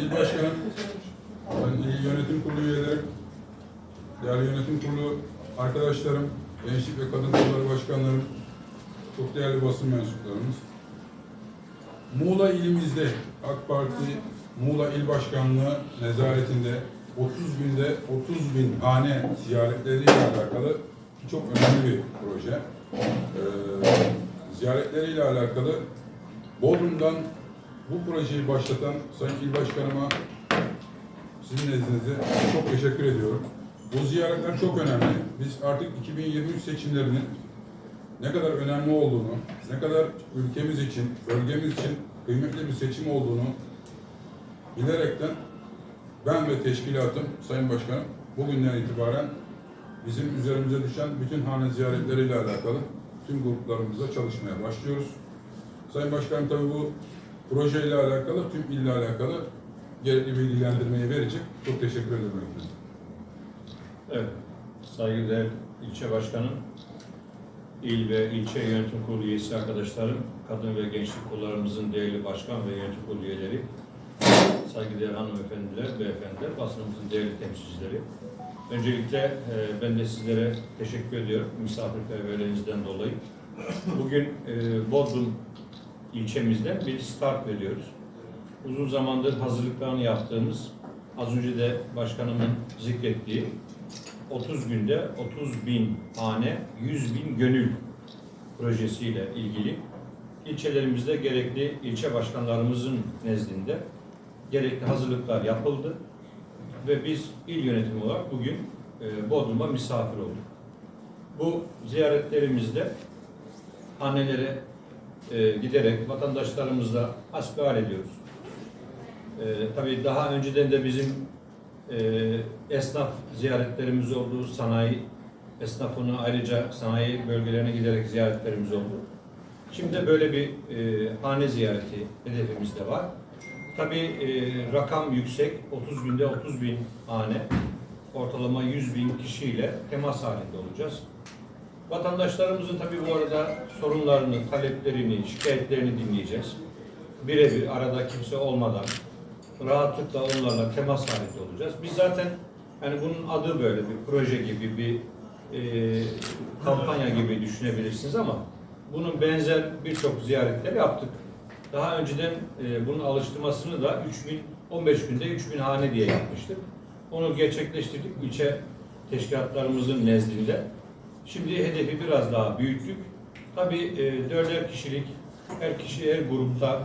İl Başkanım, ben İl Yönetim Kurulu üyelerim, değerli yönetim kurulu arkadaşlarım, Gençlik ve Kadın Kolları Başkanlarım, çok değerli basın mensuplarımız. Muğla ilimizde AK Parti Muğla İl Başkanlığı nezaretinde 30 günde 30 bin hane ziyaretleriyle alakalı çok önemli bir proje. Ee, ziyaretleriyle alakalı Bodrum'dan bu projeyi başlatan Sayın İl Başkanıma sizin nezdinizde çok teşekkür ediyorum. Bu ziyaretler çok önemli. Biz artık 2023 seçimlerinin ne kadar önemli olduğunu, ne kadar ülkemiz için, bölgemiz için kıymetli bir seçim olduğunu bilerekten ben ve teşkilatım, Sayın Başkanım, bugünden itibaren bizim üzerimize düşen bütün hane ziyaretleriyle alakalı tüm gruplarımızla çalışmaya başlıyoruz. Sayın Başkanım tabii bu projeyle alakalı, tüm ille alakalı gerekli bilgilendirmeyi verecek. Çok teşekkür ederim. efendim. Evet, saygıdeğer ilçe başkanım, il ve ilçe yönetim kurulu üyesi arkadaşlarım, kadın ve gençlik kollarımızın değerli başkan ve yönetim kurulu üyeleri, saygıdeğer hanımefendiler, beyefendiler, basınımızın değerli temsilcileri. Öncelikle e, ben de sizlere teşekkür ediyorum misafirperverliğinizden dolayı. Bugün e, Bodrum ilçemizden bir start veriyoruz. Uzun zamandır hazırlıklarını yaptığımız, az önce de başkanımın zikrettiği 30 günde 30 bin hane, 100 bin gönül projesiyle ilgili ilçelerimizde gerekli ilçe başkanlarımızın nezdinde gerekli hazırlıklar yapıldı ve biz il yönetimi olarak bugün e, Bodrum'a misafir olduk. Bu ziyaretlerimizde annelere e, giderek vatandaşlarımızla hasbihal ediyoruz. E, tabii daha önceden de bizim e, esnaf ziyaretlerimiz oldu, sanayi esnafını ayrıca sanayi bölgelerine giderek ziyaretlerimiz oldu. Şimdi de böyle bir e, hane ziyareti hedefimiz de var. Tabii e, rakam yüksek, 30 günde 30 bin hane, ortalama 100 bin kişiyle temas halinde olacağız. Vatandaşlarımızın tabii bu arada sorunlarını, taleplerini, şikayetlerini dinleyeceğiz. Birebir arada kimse olmadan rahatlıkla onlarla temas halinde olacağız. Biz zaten yani bunun adı böyle bir proje gibi bir e, kampanya gibi düşünebilirsiniz ama bunun benzer birçok ziyaretler yaptık. Daha önceden e, bunun alıştırmasını da 3000 15 günde 3000 hane diye yapmıştık. Onu gerçekleştirdik ilçe teşkilatlarımızın nezdinde. Şimdi hedefi biraz daha büyüttük. Tabii e, dörder kişilik her kişi her grupta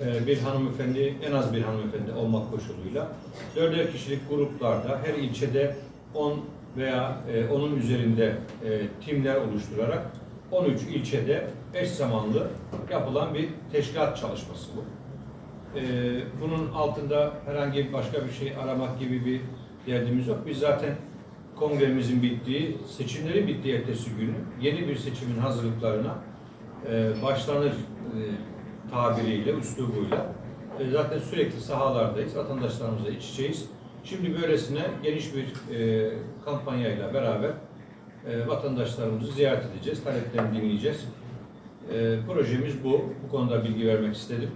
e, bir hanımefendi, en az bir hanımefendi olmak koşuluyla dörder kişilik gruplarda her ilçede 10 veya e, onun üzerinde e, timler oluşturarak 13 ilçede eş zamanlı yapılan bir teşkilat çalışması bu. E, bunun altında herhangi başka bir şey aramak gibi bir derdimiz yok. Biz zaten kongremizin bittiği, seçimlerin bittiği ertesi günü yeni bir seçimin hazırlıklarına e, başlanır e, tabiriyle, üslubuyla. E, zaten sürekli sahalardayız, vatandaşlarımızla iç içeyiz. Şimdi böylesine geniş bir e, kampanyayla beraber e, vatandaşlarımızı ziyaret edeceğiz, taleplerini dinleyeceğiz. E, projemiz bu. Bu konuda bilgi vermek istedim.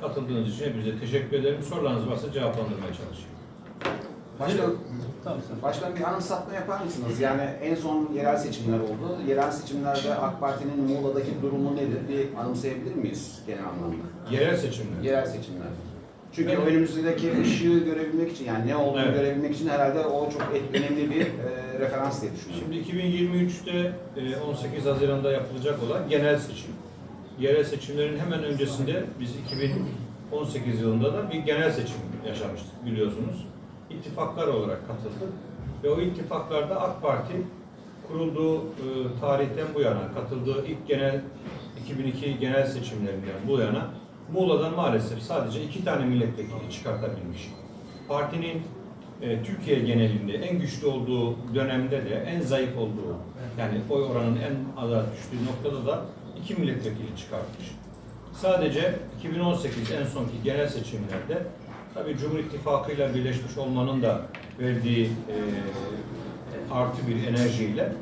Katıldığınız için hepinize teşekkür ederim. Sorularınız varsa cevaplandırmaya çalışayım. Başkan, başkan bir anımsatma yapar mısınız? Yani en son yerel seçimler oldu. Yerel seçimlerde AK Parti'nin Muğla'daki durumu nedir? Bir anımsayabilir miyiz genel anlamda? Yerel seçimler. Yerel seçimler. Çünkü Evet. önümüzdeki ışığı görebilmek için, yani ne olduğunu Evet. görebilmek için herhalde o çok önemli bir e, referans diye düşünüyorum. Şimdi 2023'te e, 18 Haziran'da yapılacak olan genel seçim. Yerel seçimlerin hemen öncesinde biz 2018 yılında da bir genel seçim yaşamıştık biliyorsunuz. İttifaklar olarak katıldık ve o ittifaklarda AK Parti kurulduğu e, tarihten bu yana katıldığı ilk genel 2002 genel seçimlerinden bu yana Muğla'dan maalesef sadece iki tane milletvekili çıkartabilmiş. Partinin e, Türkiye genelinde en güçlü olduğu dönemde de en zayıf olduğu yani oy oranının en aza düştüğü noktada da iki milletvekili çıkartmış. Sadece 2018 en sonki genel seçimlerde tabii Cumhur İttifakı ile birleşmiş olmanın da verdiği e, artı bir enerjiyle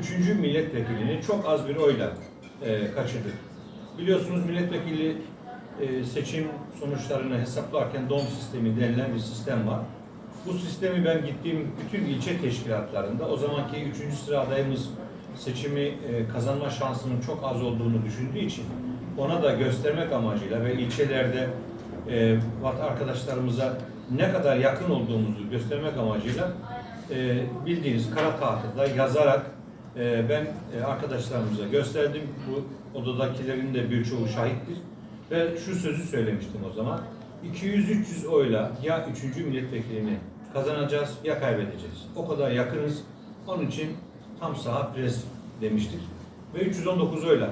üçüncü milletvekilini çok az bir oyla e, kaçırdık. Biliyorsunuz milletvekili e, seçim sonuçlarını hesaplarken DOM sistemi denilen bir sistem var. Bu sistemi ben gittiğim bütün ilçe teşkilatlarında o zamanki üçüncü sıra adayımız seçimi e, kazanma şansının çok az olduğunu düşündüğü için ona da göstermek amacıyla ve ilçelerde e, arkadaşlarımıza ne kadar yakın olduğumuzu göstermek amacıyla e, bildiğiniz kara tahtada yazarak e, ben e, arkadaşlarımıza gösterdim. Bu odadakilerin de birçoğu şahittir. Ve şu sözü söylemiştim o zaman. 200-300 oyla ya 3. milletvekilini kazanacağız ya kaybedeceğiz. O kadar yakınız. Onun için tam saha pres demiştik. Ve 319 oyla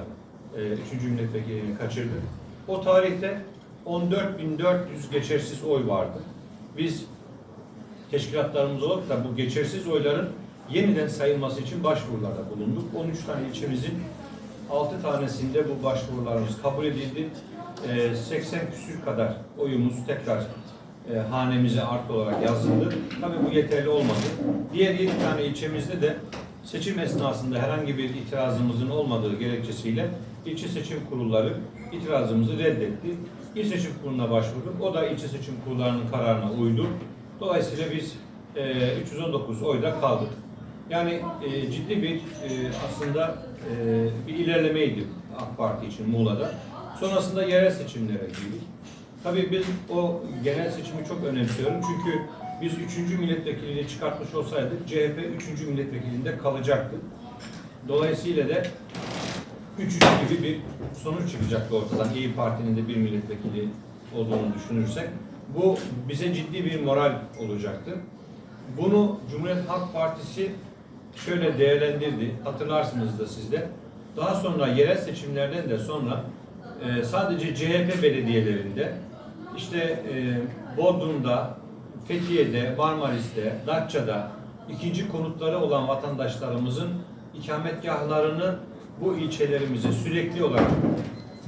e, 3. milletvekilini kaçırdık. O tarihte 14.400 geçersiz oy vardı. Biz teşkilatlarımız olarak da bu geçersiz oyların yeniden sayılması için başvurularda bulunduk. 13 tane ilçemizin 6 tanesinde bu başvurularımız kabul edildi. Ee, 80 küsür kadar oyumuz tekrar e, hanemize artı olarak yazıldı. Tabii bu yeterli olmadı. Diğer 7 tane ilçemizde de seçim esnasında herhangi bir itirazımızın olmadığı gerekçesiyle ilçe seçim kurulları itirazımızı reddetti. İl seçim kuruluna başvurduk. O da ilçe seçim kurullarının kararına uydu. Dolayısıyla biz e, 319 oyda kaldık. Yani e, ciddi bir e, aslında e, bir ilerlemeydi AK Parti için Muğla'da. Sonrasında yerel seçimlere girdik. Tabii biz o genel seçimi çok önemsiyorum. Çünkü biz 3. milletvekilini çıkartmış olsaydık CHP 3. milletvekilinde kalacaktı. Dolayısıyla da 3-3 gibi bir sonuç çıkacaktı ortadan. İyi Parti'nin de bir milletvekili olduğunu düşünürsek. Bu bize ciddi bir moral olacaktı. Bunu Cumhuriyet Halk Partisi şöyle değerlendirdi. Hatırlarsınız da siz de. Daha sonra yerel seçimlerden de sonra e, sadece CHP belediyelerinde işte e, Bodrum'da, Fethiye'de, Marmaris'te, Datça'da ikinci konutları olan vatandaşlarımızın ikametgahlarını bu ilçelerimize sürekli olarak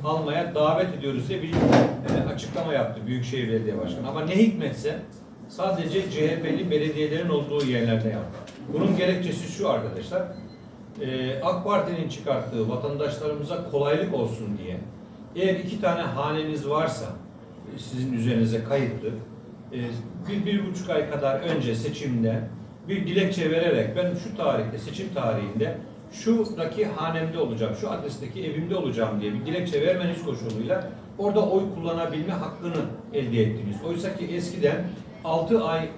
almaya davet ediyoruz diye bir e, açıklama yaptı Büyükşehir Belediye Başkanı. Ama ne hikmetse sadece CHP'li belediyelerin olduğu yerlerde yaptı. Bunun gerekçesi şu arkadaşlar. e, AK Parti'nin çıkarttığı vatandaşlarımıza kolaylık olsun diye eğer iki tane haneniz varsa e, sizin üzerinize kayıtlı bir, bir buçuk ay kadar önce seçimde bir dilekçe vererek ben şu tarihte seçim tarihinde şuradaki hanemde olacağım, şu adresteki evimde olacağım diye bir dilekçe vermeniz koşuluyla orada oy kullanabilme hakkını elde ettiniz. Oysa ki eskiden 6 ay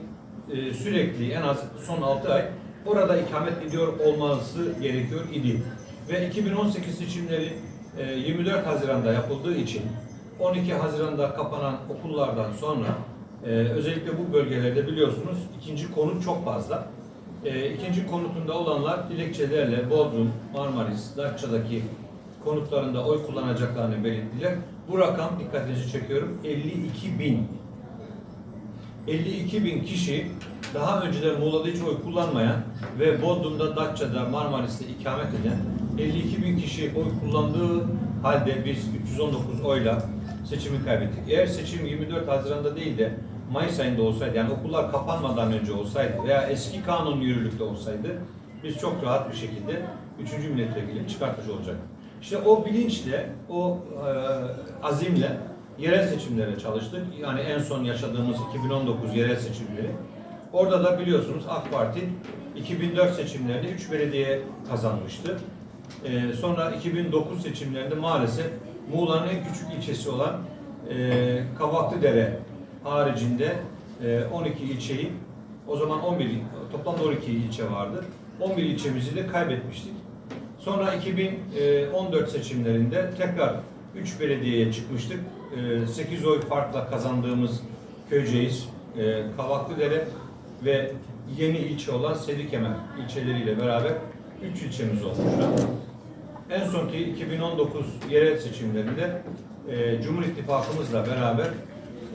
e, sürekli en az son 6 ay orada ikamet ediyor olması gerekiyor idi. Ve 2018 seçimleri e, 24 Haziran'da yapıldığı için 12 Haziran'da kapanan okullardan sonra e, özellikle bu bölgelerde biliyorsunuz ikinci konut çok fazla. E, ikinci konutunda olanlar dilekçelerle Bodrum, Marmaris, Datça'daki konutlarında oy kullanacaklarını belirttiler. Bu rakam dikkatinizi çekiyorum 52 bin. 52 bin kişi daha önceden Muğla'da hiç oy kullanmayan ve Bodrum'da, Datça'da, Marmaris'te ikamet eden 52 bin kişi oy kullandığı halde biz 319 oyla seçimi kaybettik. Eğer seçim 24 Haziran'da değil de Mayıs ayında olsaydı yani okullar kapanmadan önce olsaydı veya eski kanun yürürlükte olsaydı biz çok rahat bir şekilde 3. milletvekilini çıkartmış olacaktık. İşte o bilinçle, o e, azimle yerel seçimlere çalıştık. Yani en son yaşadığımız 2019 yerel seçimleri. Orada da biliyorsunuz AK Parti 2004 seçimlerinde 3 belediye kazanmıştı. Ee, sonra 2009 seçimlerinde maalesef Muğla'nın en küçük ilçesi olan e, Kavaklıdere haricinde e, 12 ilçeyi o zaman 11 toplamda 12 ilçe vardı. 11 ilçemizi de kaybetmiştik. Sonra 2014 seçimlerinde tekrar 3 belediyeye çıkmıştık. 8 oy farkla kazandığımız Köyceğiz, e, Kavaklıdere ve yeni ilçe olan Sedikemer ilçeleriyle beraber 3 ilçemiz olmuştu. En sonki 2019 yerel seçimlerinde e, Cumhur İttifakımızla beraber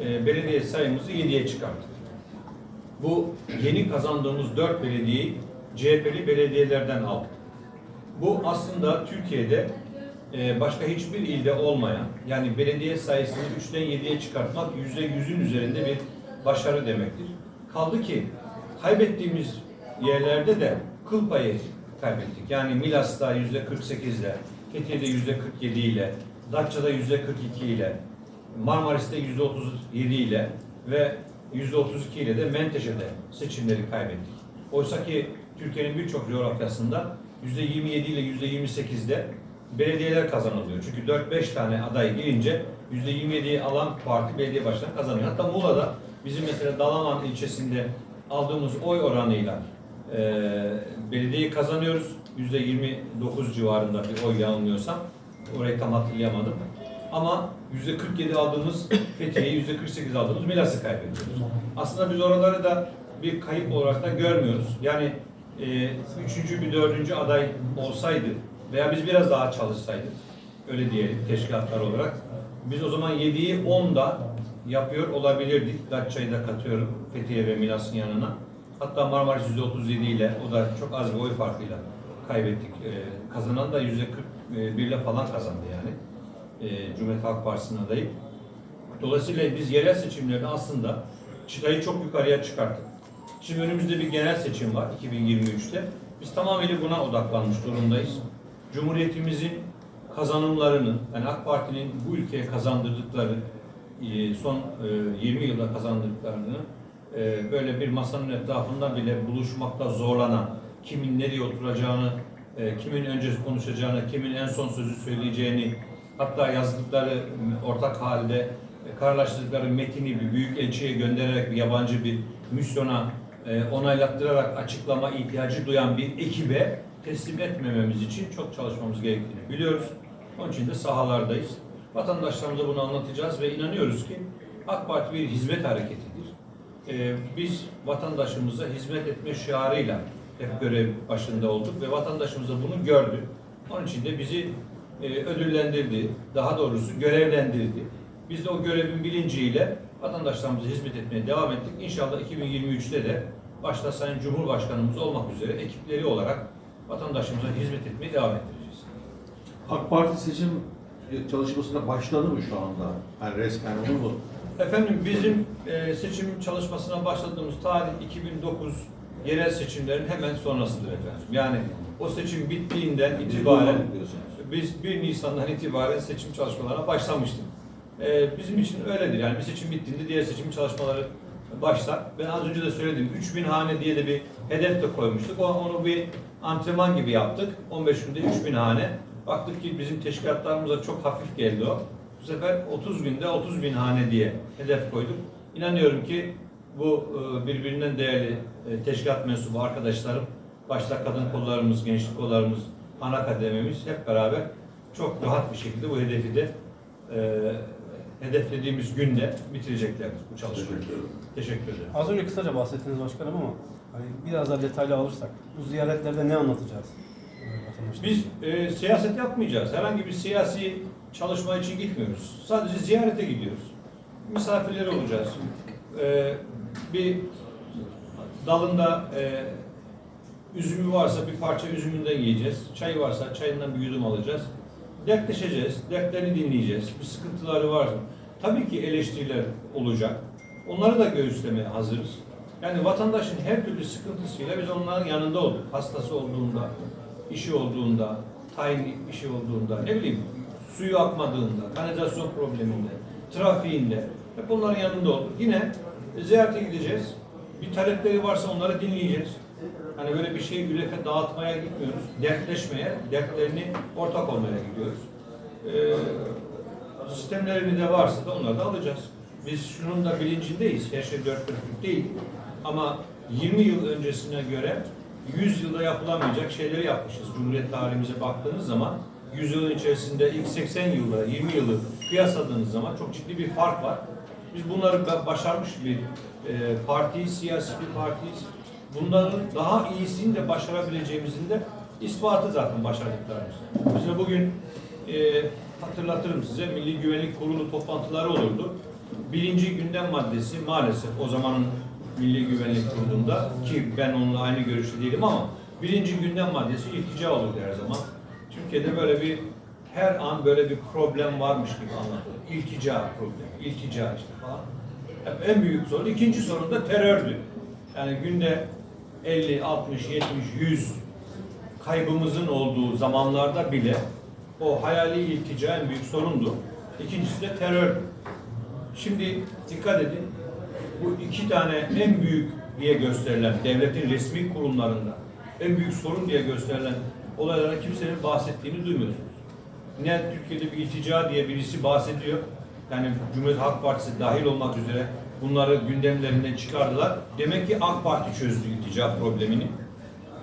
e, belediye sayımızı 7'ye çıkarttık. Bu yeni kazandığımız 4 belediyeyi CHP'li belediyelerden aldık. Bu aslında Türkiye'de e, başka hiçbir ilde olmayan, yani belediye sayısını 3'ten 7'ye çıkartmak %100'ün üzerinde bir başarı demektir. Kaldı ki kaybettiğimiz yerlerde de kıl payı kaybettik. Yani Milas'ta %48 ile, Fethiye'de %47 ile, Datça'da %42 ile, Marmaris'te %37 ile ve %32 ile de Menteşe'de seçimleri kaybettik. Oysa ki Türkiye'nin birçok coğrafyasında %27 ile %28'de belediyeler kazanılıyor. Çünkü 4-5 tane aday girince %27'yi alan parti belediye başkanı kazanıyor. Hatta Muğla'da bizim mesela Dalaman ilçesinde aldığımız oy oranıyla e, belediyeyi kazanıyoruz. %29 civarında bir oy yanılmıyorsam. Orayı tam hatırlayamadım. Ama %47 aldığımız Fethiye'yi, %48 aldığımız Milas'ı kaybediyoruz. Aslında biz oraları da bir kayıp olarak da görmüyoruz. Yani e, üçüncü bir dördüncü aday olsaydı veya biz biraz daha çalışsaydık, öyle diyelim teşkilatlar olarak, biz o zaman 7'yi 10'da yapıyor olabilirdik. Datça'yı da katıyorum Fethiye ve Milas'ın yanına. Hatta Marmaris %37 ile, o da çok az bir oy farkıyla kaybettik. E, kazanan da %41 ile falan kazandı yani. E, Cumhuriyet Halk Partisi'nin adayı. Dolayısıyla biz yerel seçimlerde aslında çıtayı çok yukarıya çıkarttık. Şimdi önümüzde bir genel seçim var 2023'te. Biz tamamıyla buna odaklanmış durumdayız. Cumhuriyetimizin kazanımlarını, yani AK Parti'nin bu ülkeye kazandırdıkları, e, son e, 20 yılda kazandırdıklarını e, böyle bir masanın etrafında bile buluşmakta zorlanan, kimin nereye oturacağını, e, kimin önce konuşacağını, kimin en son sözü söyleyeceğini, hatta yazdıkları ortak halde e, kararlaştırdıkları metini bir büyük elçiye göndererek bir yabancı bir misyona e, onaylattırarak açıklama ihtiyacı duyan bir ekibe teslim etmememiz için çok çalışmamız gerektiğini biliyoruz. Onun için de sahalardayız. Vatandaşlarımıza bunu anlatacağız ve inanıyoruz ki AK Parti bir hizmet hareketidir. E, biz vatandaşımıza hizmet etme şiarıyla hep görev başında olduk ve vatandaşımız da bunu gördü. Onun için de bizi e, ödüllendirdi, daha doğrusu görevlendirdi. Biz de o görevin bilinciyle vatandaşlarımıza hizmet etmeye devam ettik. İnşallah 2023'te de başta Sayın Cumhurbaşkanımız olmak üzere ekipleri olarak vatandaşımıza hizmet etmeye devam ettireceğiz. AK Parti seçim çalışmasına başladı mı şu anda? Yani resmen olur mu? Efendim bizim e, seçim çalışmasına başladığımız tarih 2009 yerel seçimlerin hemen sonrasıdır efendim. Yani o seçim bittiğinden itibaren. Biz 1 Nisan'dan itibaren seçim çalışmalarına başlamıştık. Ee, bizim için öyledir. Yani bir seçim bittiğinde diğer seçim çalışmaları başlar. Ben az önce de söyledim. 3000 hane diye de bir hedef de koymuştuk. Onu bir antrenman gibi yaptık. 15 günde 3000 hane. Baktık ki bizim teşkilatlarımıza çok hafif geldi o. Bu sefer 30 günde 30 bin hane diye hedef koyduk. İnanıyorum ki bu e, birbirinden değerli e, teşkilat mensubu arkadaşlarım, başta kadın kollarımız, gençlik kollarımız, ana kadememiz hep beraber çok rahat bir şekilde bu hedefi de e, hedeflediğimiz günde bitireceklerdir bu çalışmayı. Teşekkür ederim. Az önce kısaca bahsettiniz başkanım ama hani biraz daha detaylı alırsak bu ziyaretlerde ne anlatacağız? Biz e, siyaset yapmayacağız. Herhangi bir siyasi çalışma için gitmiyoruz. Sadece ziyarete gidiyoruz. Misafirleri olacağız. E, bir dalında e, üzümü varsa bir parça üzümünden yiyeceğiz. Çayı varsa çayından bir yudum alacağız. Dertleşeceğiz. Dertlerini dinleyeceğiz. Bir sıkıntıları var mı? Tabii ki eleştiriler olacak. Onları da göğüslemeye hazırız. Yani vatandaşın her türlü sıkıntısıyla biz onların yanında olduk. Hastası olduğunda, işi olduğunda, tayin işi olduğunda, ne bileyim suyu akmadığında, kanalizasyon probleminde, trafiğinde hep onların yanında olduk. Yine ziyarete gideceğiz. Bir talepleri varsa onları dinleyeceğiz. Hani böyle bir şey ülefe dağıtmaya gitmiyoruz. Dertleşmeye, dertlerini ortak olmaya gidiyoruz. Ee, sistemlerini de varsa da onları da alacağız. Biz şunun da bilincindeyiz. Her şey dört dörtlük değil. Ama 20 yıl öncesine göre 100 yılda yapılamayacak şeyleri yapmışız. Cumhuriyet tarihimize baktığınız zaman 100 yılın içerisinde ilk 80 yılda 20 yılı kıyasladığınız zaman çok ciddi bir fark var. Biz bunları ba- başarmış bir e, partiyiz, siyasi bir partiyiz. Bunların daha iyisini de başarabileceğimizin de ispatı zaten başardıklarımız. Mesela bugün e, hatırlatırım size Milli Güvenlik Kurulu toplantıları olurdu. Birinci gündem maddesi maalesef o zamanın Milli Güvenlik Kurulu'nda ki ben onunla aynı görüşte değilim ama birinci gündem maddesi iltica olurdu her zaman. Türkiye'de böyle bir her an böyle bir problem varmış gibi anlatılır. İltica problemi, iltica işte falan. En büyük sorun. İkinci sorun da terördü. Yani günde 50, 60, 70, 100 kaybımızın olduğu zamanlarda bile o hayali iltica en büyük sorundu. İkincisi de terör. Şimdi dikkat edin. Bu iki tane en büyük diye gösterilen devletin resmi kurumlarında en büyük sorun diye gösterilen olaylara kimsenin bahsettiğini duymuyorsunuz. Ne Türkiye'de bir iltica diye birisi bahsediyor. Yani Cumhuriyet Halk Partisi dahil olmak üzere bunları gündemlerinden çıkardılar. Demek ki AK Parti çözdü iltica problemini.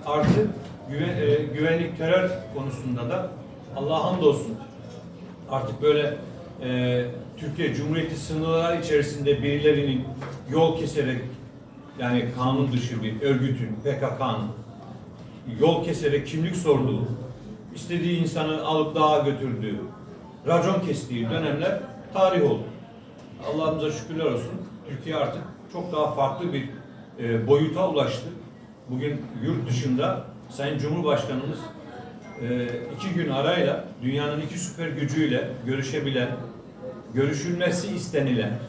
Artı güven, e, güvenlik terör konusunda da Allah'a hamdolsun artık böyle e, Türkiye Cumhuriyeti sınırları içerisinde birilerinin yol keserek yani kanun dışı bir örgütün, PKK'nın yol keserek kimlik sorduğu, istediği insanı alıp dağa götürdüğü, racon kestiği dönemler tarih oldu. Allah'ımıza şükürler olsun. Türkiye artık çok daha farklı bir e, boyuta ulaştı. Bugün yurt dışında Sayın Cumhurbaşkanımız e, iki gün arayla dünyanın iki süper gücüyle görüşebilen, görüşülmesi istenilen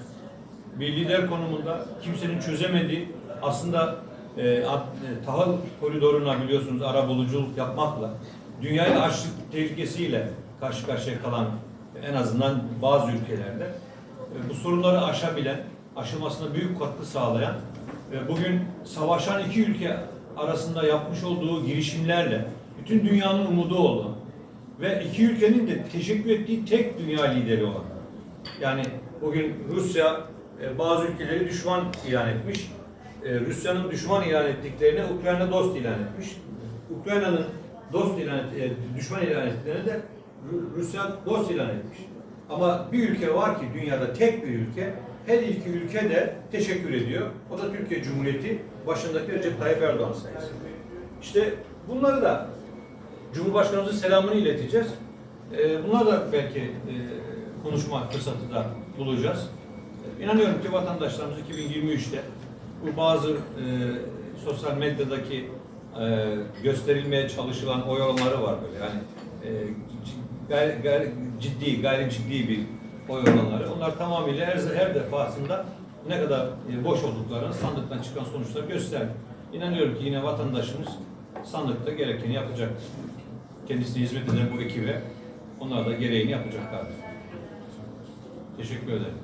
bir lider konumunda kimsenin çözemediği aslında e, at- e, tahıl koridoruna biliyorsunuz arabuluculuk yapmakla dünyayı açlık tehlikesiyle karşı karşıya kalan en azından bazı ülkelerde e, bu sorunları aşabilen, aşılmasına büyük katkı sağlayan ve bugün savaşan iki ülke arasında yapmış olduğu girişimlerle bütün dünyanın umudu olan ve iki ülkenin de teşekkür ettiği tek dünya lideri olan. Yani bugün Rusya e, bazı ülkeleri düşman ilan etmiş. E, Rusya'nın düşman ilan ettiklerine Ukrayna dost ilan etmiş. Ukrayna'nın dost ilan et- e, düşman ilan ettiklerine de Ru- Rusya dost ilan etmiş. Ama bir ülke var ki dünyada tek bir ülke her iki ülke de teşekkür ediyor. O da Türkiye Cumhuriyeti başındaki Recep Tayyip Erdoğan sayesinde. İşte bunları da Cumhurbaşkanımızın selamını ileteceğiz. Ee, bunlar da belki e, konuşma fırsatı da bulacağız. İnanıyorum ki vatandaşlarımız 2023'te bu bazı e, sosyal medyadaki e, gösterilmeye çalışılan oy oranları var böyle yani e, gayri, gayri, ciddi, gayri ciddi bir oy oranları. Onlar tamamıyla her, her defasında ne kadar e, boş olduklarını sandıktan çıkan sonuçlar gösterdi. İnanıyorum ki yine vatandaşımız sandıkta gerekeni yapacaktır. Kendisine hizmet eden bu ekibe onlar da gereğini yapacaklardır. Teşekkür ederim.